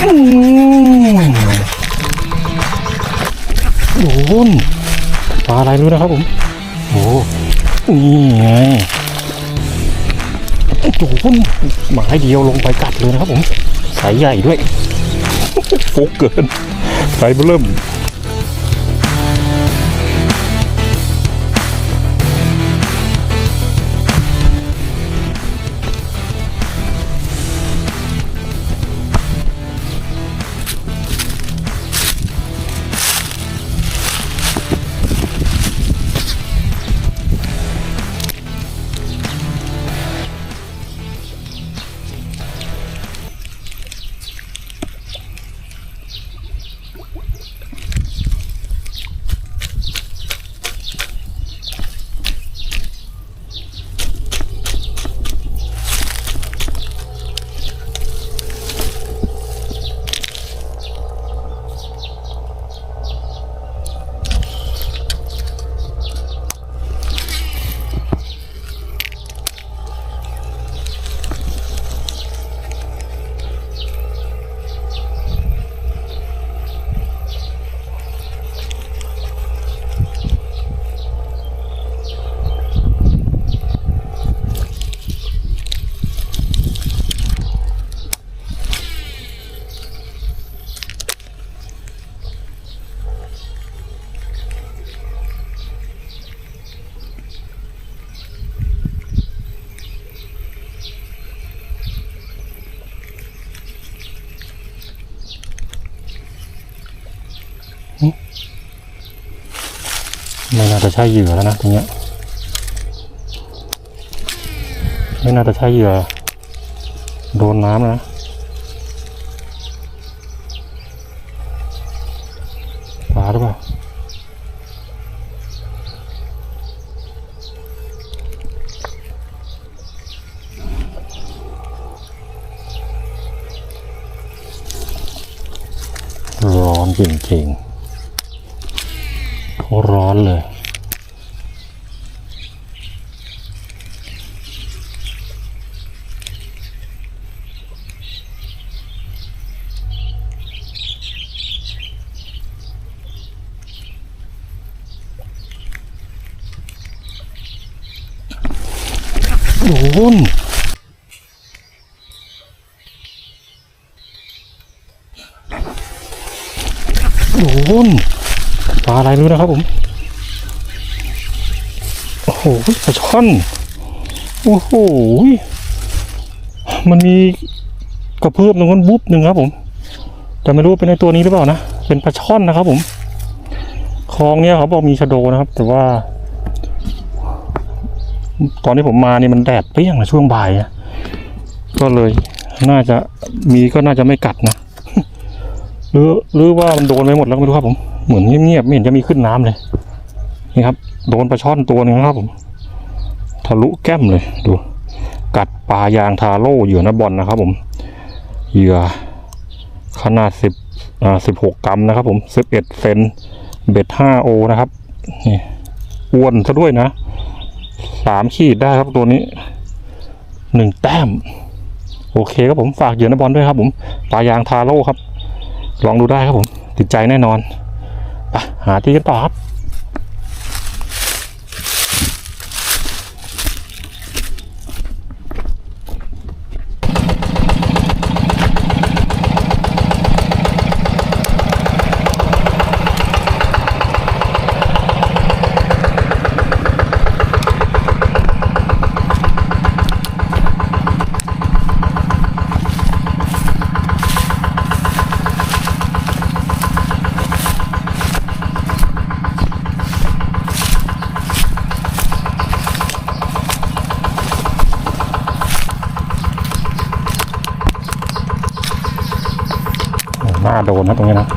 โดนปลาอะไรรู้นะครับผมโอ้นี่ไงโดนหมายเดียวลงไปกัดเลยนะครับผม สายใหญ่ด้วยฟุกเกินสายเริ่ม จะใช่เหยื่อแล้วนะตรงเนี้ยไม่น่าจะใช่เหยื่อ โดนน้ำนะปลาหรือเปล่าร้อนจริงๆร้อนเลย โด นโดนปลาอะไรรู้นะครับผม โอ้โหปลาช่อน โอ้โห มันมีกระเพื่อมตรงนั้นบุ๊บหนึ่งครับผม แต่ไม่รู้เป็นในตัวนี้หรือเปล่านะ เป็นปลาช่อนนะครับผม คลองเนี้ยเขาบอกมีชะโดนะครับ แต่ว่า ตอนที่ผมมานี่มันแดดเปรี้ยงนะช่วงบ่ายอะก็เลยน่าจะมีก็น่าจะไม่กัดนะหรือหรือว่ามันโดนไปหมดแล้วไม่รู้ครับผมเหมือนเงียบๆไม่เห็นจะมีขึ้นน้ำเลยนี่ครับ โดนปลาช่อนตัวหนึงครับผมทะลุแก้มเลยดู กัดปลายางทาโร่เหยื่อนะบอลนะครับผมเหยื่อขนาดสิบอ่าสิบหกกรัมนะครับ ผมสิบเอ็ดเซนเบ็ดห้าโอนะครับนี่อ้วนซะด้วยนะ สามขีดได้ครับตัวนี้หนึ่งแต้ม โอเคครับผมฝากเหยื่อนบอลด้วยครับ ผมปลายางทาโร่ครับ ลองดูได้ครับผม ติดใจแน่นอนไปหาที่กันต่อครับ น้าโดนนะตรงนี้นะ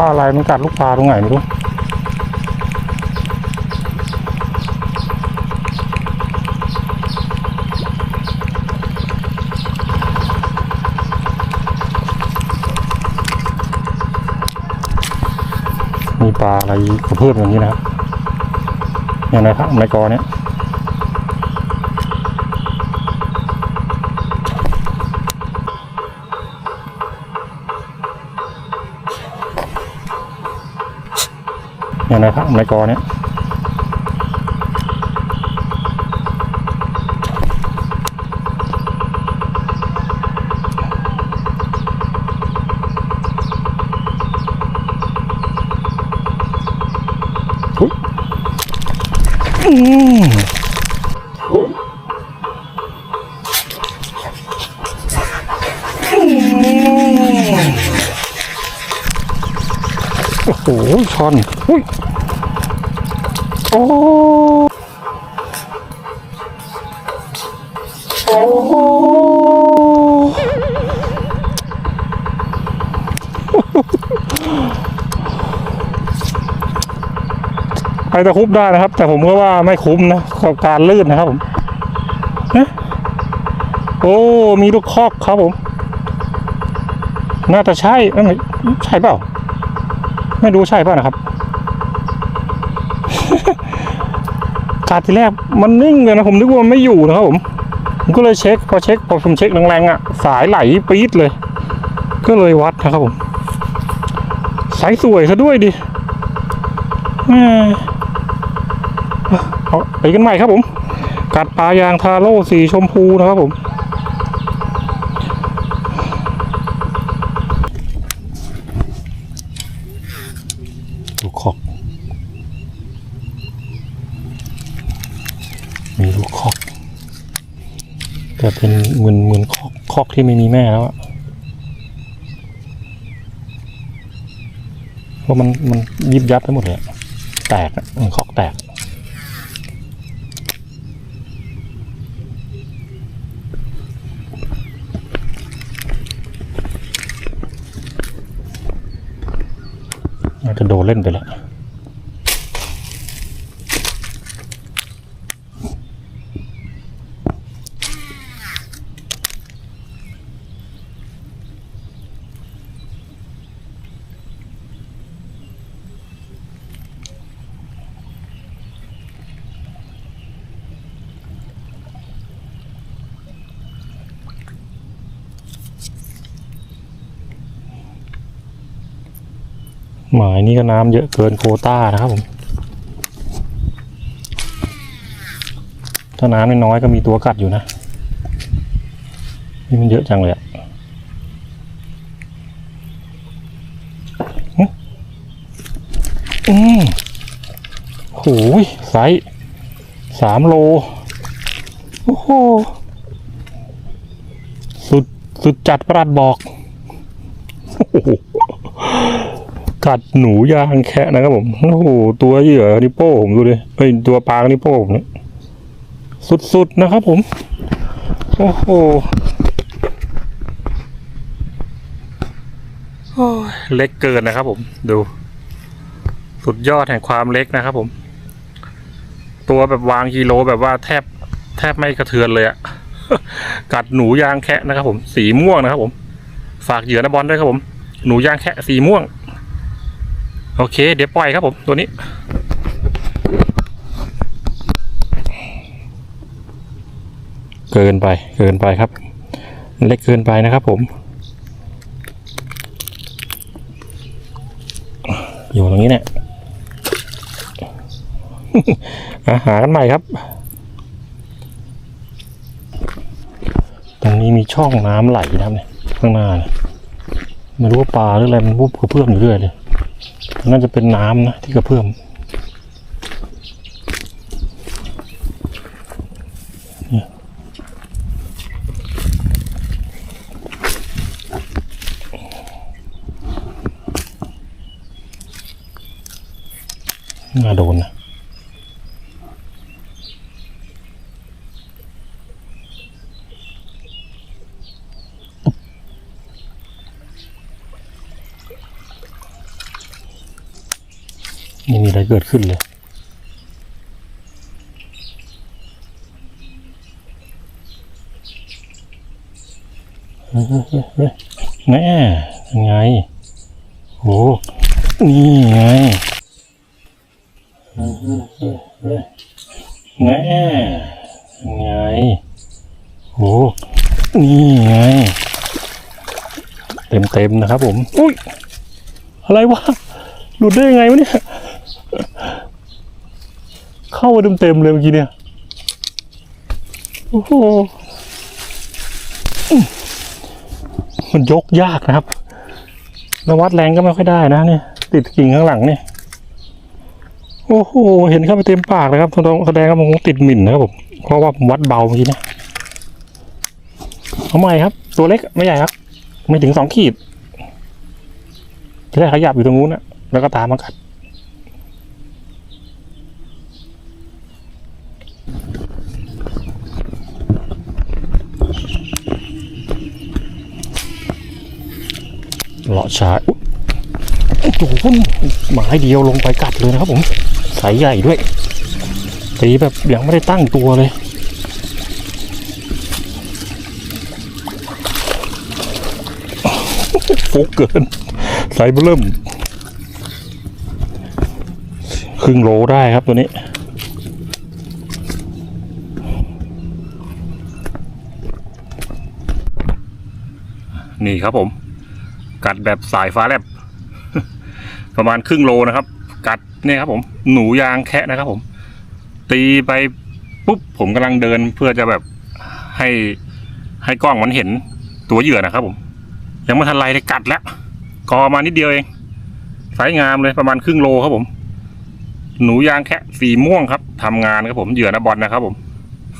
าอะไรมันกัดลูกปลาตรงไหนไม่รู้มีปลาอะไรกระเพื่อมอย่างนี้นะครับอย่างในพระในกอเนี้ย อย่างในพระในกอเนี่ย อน อุ้ย โอ้ โอ้ไปตะคุบได้นะครับ แต่ผมก็ว่าไม่คุ้มนะกับการลื่นนะครับผมโอ้ มีลูกคอกครับผม น่าจะใช่ใช่เปล่า ไม่รู้ใช่เปล่านะครับการทีแรกมันนิ่งเลยนะผมนึกว่ามันไม่อยู่นะครับผมผมก็เลยเช็คพอเช็คพอผมเช็คแรงๆอะ สายไหลปี๊ดเลย ก็เลยวัดนะครับผม สายสวยซะด้วยดิเอาไปกันใหม่ครับผม กัดปลายางทาโร่สีชมพูนะครับผม คอก มีลูกคอกแต่เป็นเหมือนเหมือนคอกคอกที่ไม่มีแม่แล้วอะเพราะมันมันยิบยับไปหมดเลยแตกอะมันคอกแตก อาจจะโดดเล่นไปแล้ว หมายนี้ก็น้ำเยอะเกินโคต้านะครับผม ถ้าน้ำน้อยก็มีตัวกัดอยู่นะ นี่มันเยอะจังเลยอะอืมโหยไซส์สามโล โอ้โห สุด สุดจัดประหลัดบอก โอ้โห กัดหนูยางแคะนะครับผมโอ้โหตัวเหยื่อนิโป้ผมดูดิเอ้ยตัวปลานิโป้ผมเนี่ยสุดๆนะครับ ผม โอ้โหเล็กเกินนะครับ ผม ดู สุดยอดแห่งความเล็กนะครับ ผม ตัวแบบวางกิโลแบบว่าแทบ แทบไม่กระเทือนเลยอะกัดหนูยางแคะนะครับ ผม สีม่วงนะครับ ผม ฝากเหยื่อนะบอลด้วยครับผม หนูยางแคะสีม่วง โอเค เดี๋ยวปล่อยครับผม ตัวนี้ เกินไป เกินไปครับ เล็กเกินไปนะครับผม อยู่ตรงนี้เนี่ยอาหากันใหม่ครับ ตรงนี้มีช่องน้ำไหลนะครับเนี่ยข้างหน้าเนี่ยไม่รู้ว่าปลาหรืออะไรมันวุบกระเพื่อมอยู่เรื่อยเลย น่าจะเป็นน้ำนะที่กระเพื่อมน่าโดนนะ ไม่มีอะไร เกิดขึ้นเลยแน่ยังไงโอ้นี่ไงแน่ยังไงโอ้นี่ไงเต็มเต็มๆนะครับผม อุ้ย อะไรวะหลุดได้ยังไงวะเนี่ย เข้ามาเต็มเต็มเลยเมื่อกี้เนี่ย โอ้โห มันยกยากนะครับแล้ววัดแรงก็ไม่ค่อยได้นะเนี่ย ติดกิ่งข้างหลังเนี่ย โอ้โห เห็นเข้าไปเต็มปากเลยครับแสดงว่ามันคงติดหมิ่นนะครับผม เพราะว่าผมวัดเบาเมื่อกี้นะเอาใหม่ครับ ตัวเล็กไม่ใหญ่ครับ ไม่ถึงสองขีดจะได้ขยับอยู่ตรงนู้นนะแล้วก็ตามมากัด เลาะชายอุ๊ยโอ้โหหมายเดียวลงไปกัดเลยนะครับผมสายใหญ่ด้วยตีแบบยังไม่ได้ตั้งตัวเลยฟุกเกินสายเบิ่มครึ่งโลได้ครับตัวนี้นี่ครับผม กัดแบบสายฟ้าแลบ ประมาณครึ่งโลนะครับ กัดเนี่ยครับผมหนูยางแคะนะครับ ผม ตีไปปุ๊บผมกำลังเดินเพื่อจะแบบให้ให้กล้องมันเห็นตัวเหยื่อนะครับผม ยังไม่ทันไรเลยกัดแล้วกอมานิดเดียวเองสายงามเลยประมาณครึ่งโลครับผม หนูยางแคะสีม่วงครับทำงานครับผมเหยื่อนาบอลนะครับ ผม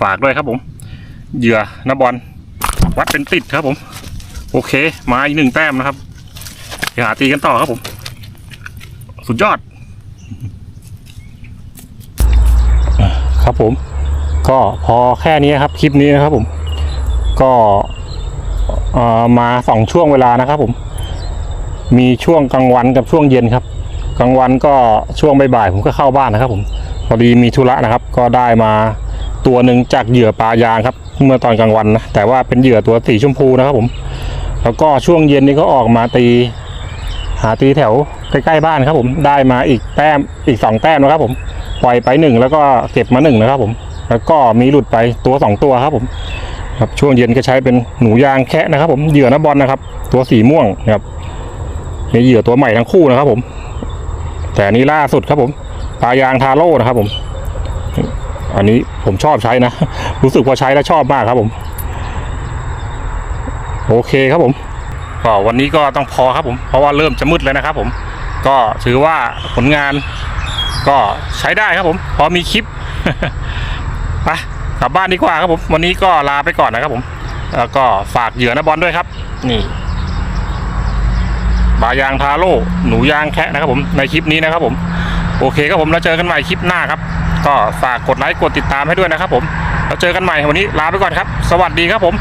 ฝากด้วยครับผม เหยื่อนาบอลวัดเป็นติดครับผม โอเค มาอีกหนึ่งแต้มนะครับ ยวหาตีกันต่อครับผม สุดยอด ครับผม ก็พอแค่นี้ครับ คลิปนี้นะครับผม ก็มาสองช่วงเวลานะครับผม มีช่วงกลางวันกับช่วงเย็นครับ กลางวันก็ช่วงบ่ายๆผมก็เข้าบ้านนะครับผม พอดีมีธุระนะครับ ก็ได้มาตัวหนึ่งจากเหยื่อปลายางครับ เมื่อตอนกลางวันนะแต่ว่าเป็นเหยื่อตัวสีชมพูนะครับผม แล้วก็ช่วงเย็นนี้ก็ออกมาตี หาตีแถวใกล้ๆบ้านครับผมได้มาอีกแต้มอีกสองแต้มนะครับผมปล่อยไปหนึ่งแล้วก็เก็บมาหนึ่งนะครับผมแล้วก็มีหลุดไปตัวสองตัวครับผมครับช่วงเย็นก็ใช้เป็นหนูยางแคะนะครับ ผมเหยื่อน้าบอลนะครับ ตัวสีม่วงนะครับมีเหยื่อตัวใหม่ทั้งคู่นะครับผม แต่นี้ล่าสุดครับผมปลายางทาโร่นะครับผม อันนี้ผมชอบใช้นะ รู้สึกว่าใช้แล้วชอบมากครับผม โอเคครับผม ก็วันนี้ก็ต้องพอครับผมเพราะว่าเริ่มจะมืดแล้วนะครับผมก็ถือว่าผลงานก็ใช้ได้ครับผมพอมีคลิปไปกลับบ้านดีกว่าครับผม วันนี้ก็ลาไปก่อนนะครับผม แล้วก็ฝากเหยื่อนะบอลด้วยครับ นี่บายางทาโร่หนูยางแคะนะครับผมในคลิปนี้นะครับผม โอเคครับผมแล้วเจอกันใหม่คลิปหน้าครับ ก็ฝากกดไลค์กดติดตามให้ด้วยนะครับผมแล้วเจอกันใหม่วันนี้ลาไปก่อนครับ สวัสดีครับผม